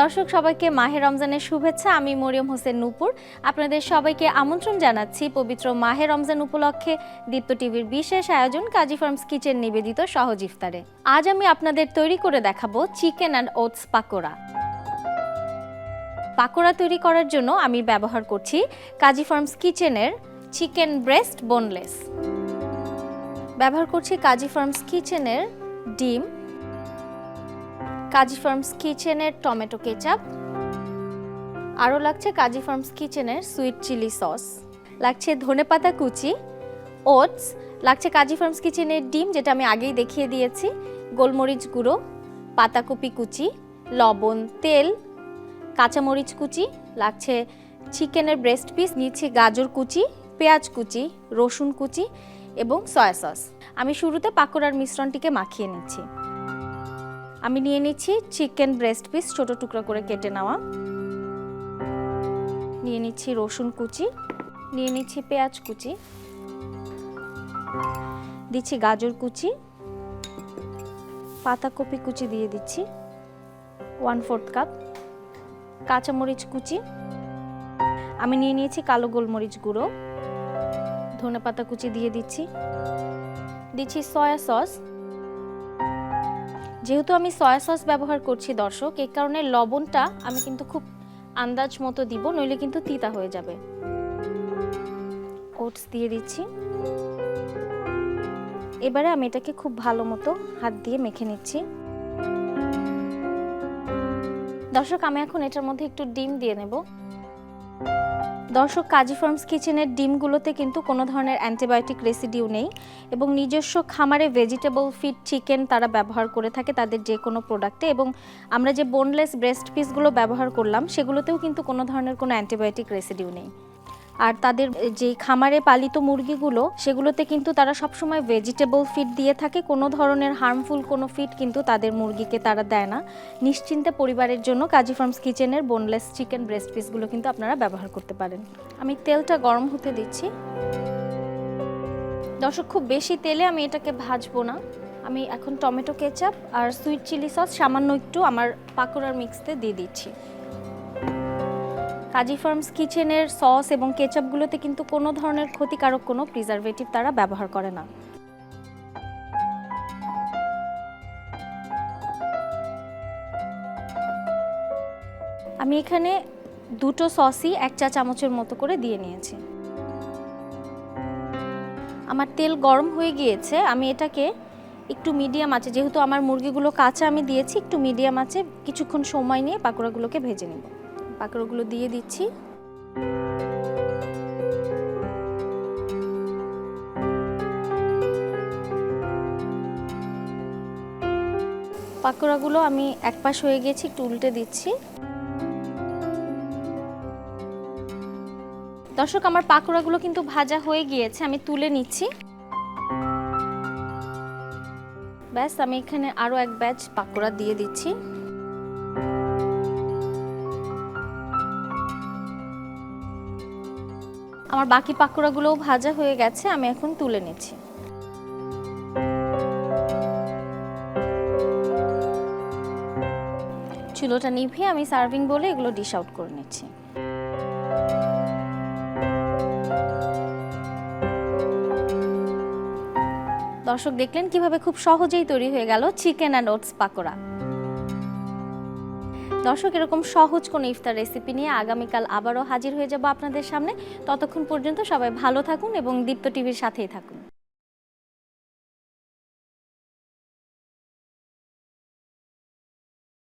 দর্শক, সবাইকে মাহে রমজানের শুভেচ্ছা। আমি মরিয়ম হোসেন নূপুর। আপনাদের সবাইকে আমন্ত্রণ জানাচ্ছি পবিত্র মাহে রমজান উপলক্ষে দীপ্ত টিভির বিশেষ আয়োজন কাজী ফার্মস কিচেন নিবেদিত সহজ ইফতারে। আজ আমি আপনাদের তৈরি করে দেখাবো chicken and oats pakora. Pakora তৈরি করার জন্য আমি ব্যবহার করছি কাজী ফার্মস কিচেনের চিকেন ব্রেস্ট বোনলেস। ব্যবহার করছি কাজী ফার্মস কিচেনের ডিম কাজী ফার্মস কিচেনের টমেটো কেচাপ। আরও লাগছে কাজী ফার্মস কিচেনের সুইট চিলি সস। লাগছে ধনেপাতা কুচি, ওটস, লাগছে কাজী ফার্মস কিচেনের ডিম যেটা আমি আগেই দেখিয়ে দিয়েছি, গোলমরিচ গুঁড়ো, পাতাকপি কুচি, লবণ, তেল, কাঁচামরিচ কুচি, লাগছে চিকেনের ব্রেস্ট পিস, নিচ্ছি গাজর কুচি, পেঁয়াজ কুচি, রসুন কুচি এবং সয়া সস। আমি শুরুতে পাকোড়ার মিশ্রণটিকে মাখিয়ে নিচ্ছি। আমি নিয়ে নিচ্ছি চিকেন ব্রেস্ট পিস, ছোট টুকরো করে কেটে নেওয়া। নিয়ে নিচ্ছি রসুন কুচি, নিয়ে নিচ্ছি পেঁয়াজ কুচি, দিচ্ছি গাজর কুচি, পাতাকপি কুচি দিয়ে দিচ্ছি ওয়ান ফোর্থ কাপ কাঁচামরিচ কুচি। আমি নিয়ে নিয়েছি কালো গোলমরিচ গুঁড়ো, ধনেপাতা কুচি দিয়ে দিচ্ছি। দিচ্ছি সয়া সস যেহেতু আমি সয়া সস ব্যবহার করছি দর্শক এই কারণে লবণটা আমি কিন্তু খুব আন্দাজ মতো দিব, নইলে কিন্তু তিতা হয়ে যাবে। ওটস দিয়ে দিচ্ছি। এবারে আমি এটাকে খুব ভালো মতো হাত দিয়ে মেখে নিচ্ছি। দর্শক, আমি এখন এটার মধ্যে একটু ডিম দিয়ে নেব। দর্শক, কাজী ফার্মস কিচেনের ডিমগুলোতে কিন্তু কোনো ধরনের অ্যান্টিবায়োটিক রেসিডিউ নেই এবং নিজস্ব খামারে ভেজিটেবল ফিড চিকেন তারা ব্যবহার করে থাকে তাদের যে কোনো প্রোডাক্টে এবং আমরা যে বোনলেস ব্রেস্ট পিসগুলো ব্যবহার করলাম সেগুলোতেও কিন্তু কোনো ধরনের কোনো অ্যান্টিবায়োটিক রেসিডিউ নেই। আর তাদের যে খামারে পালিত মুরগিগুলো, সেগুলোতে কিন্তু তারা সবসময় ভেজিটেবল ফিড দিয়ে থাকে। কোনো ধরনের হার্মফুল কোনো ফিড কিন্তু তাদের মুরগিকে তারা দেয় না। নিশ্চিন্তে পরিবারের জন্য কাজী ফার্মস কিচেনের বোনলেস চিকেন ব্রেস্ট পিসগুলো কিন্তু আপনারা ব্যবহার করতে পারেন। আমি তেলটা গরম হতে দিচ্ছি। দর্শক, খুব বেশি তেলে আমি এটাকে ভাজবো না। আমি এখন টমেটো কেচাপ আর সুইট চিলি সস সামান্য একটু আমার পাকোড়ার মিক্সতে দিয়ে দিচ্ছি। কাজী ফার্মস কিচেনের সস এবং কেচাপগুলোতে কিন্তু কোনো ধরনের ক্ষতিকারক কোনো প্রিজারভেটিভ তারা ব্যবহার করে না। আমি এখানে দুটো সসই এক চা চামচের মতো করে দিয়ে নিয়েছি। আমার তেল গরম হয়ে গিয়েছে, আমি এটাকে একটু মিডিয়াম আছে যেহেতু আমার মুরগিগুলো কাঁচা আমি দিয়েছি, একটু মিডিয়াম আছে কিছুক্ষণ সময় নিয়ে পাকোড়াগুলোকে ভেজে নেব। পাকোড়াগুলো দিয়ে দিচ্ছি। পাকোড়াগুলো আমি এক পাশ হয়ে গেছি, একটু উল্টে দিচ্ছি। দর্শক, আমার পাকোড়াগুলো কিন্তু ভাজা হয়ে গিয়েছে, আমি তুলে নিচ্ছি। ব্যাস, আমি এখানে আরও এক ব্যাচ পাকোড়া দিয়ে দিচ্ছি। আমার বাকি পাকোড়াগুলোও ভাজা হয়ে গেছে, আমি এখন তুলে নিচ্ছি। চুলোটা নিভিয়ে আমি সার্ভিং বলে এগুলো ডিশ আউট করে নিচ্ছি। দর্শক, দেখলেন কীভাবে খুব সহজেই তৈরি হয়ে গেল চিকেন অ্যান্ড ওটস পাকোড়া। দর্শক, এরকম সহজ কোনো ইফতার রেসিপি নিয়ে আগামীকাল আবারও হাজির হয়ে যাব আপনাদের সামনে। ততক্ষণ পর্যন্ত সবাই ভালো থাকুন এবং দীপ্ত টিভির সাথেই থাকুন।